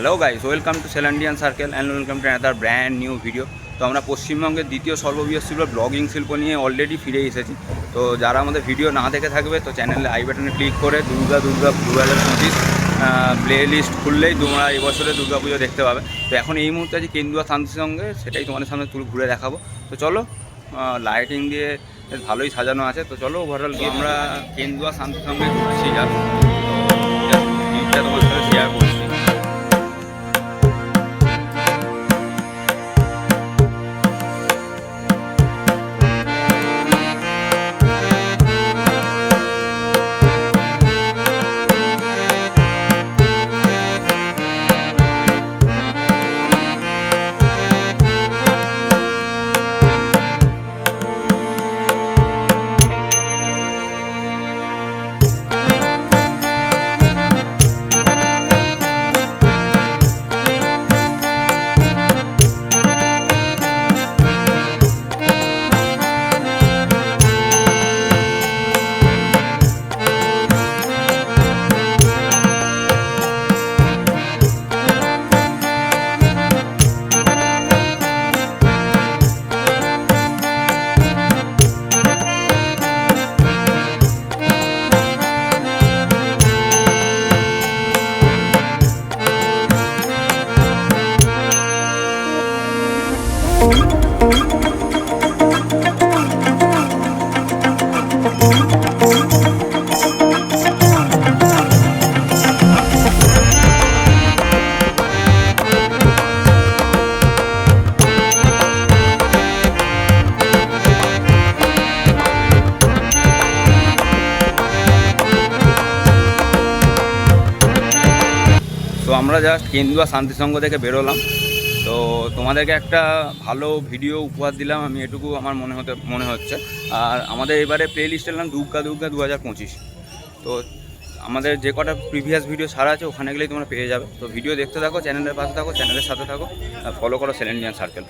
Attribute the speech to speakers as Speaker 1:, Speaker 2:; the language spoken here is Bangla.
Speaker 1: Hello guys welcome to Selandian circle and welcome to another brand new video তো আমরা পশ্চিমবঙ্গের দ্বিতীয় সর্ববৃহৎ শিল্প ব্লগিং শিল্প নিয়ে অলরেডি ফিরে এসেছি তো যারা আমাদের ভিডিও না দেখে থাকবে তো চ্যানেলে আই বাটনে ক্লিক করে দুর্গা দুর্গা দু হাজার পঁচিশ প্লে লিস্ট খুললেই তোমরা এই বছরে দুর্গা পুজো দেখতে পাবে তো এখন এই মুহূর্তে আছে কেন্দুয়া শান্তির সঙ্গে সেটাই তোমাদের সামনে তুলে ঘুরে দেখাবো তো চলো লাইটিং দিয়ে ভালোই সাজানো আছে তো চলো ওভারঅল আমরা কেন্দুয়া শান্তির সঙ্গে ঘুরছি যা তো তোমার তো আমরা জাস্ট কেন্দুয়া শান্তিসংঘ থেকে বেরোলাম। তো তোমাদেরকে একটা ভালো ভিডিও উপহার দিলাম, আমি এটুকু আমার মনে হতে, মনে হচ্ছে। আর আমাদের এবারে প্লে লিস্টের নাম দুর্গা দুর্গা দু হাজার পঁচিশ। তো আমাদের যে কটা প্রিভিয়াস ভিডিও সারা আছে, ওখানে গেলেই তোমরা পেয়ে যাবে। তো ভিডিও দেখতে থাকো চ্যানেলের পাশে থাকো চ্যানেলের সাথে থাকো ফলো করো সেলেন্ডিয়ান সার্কেল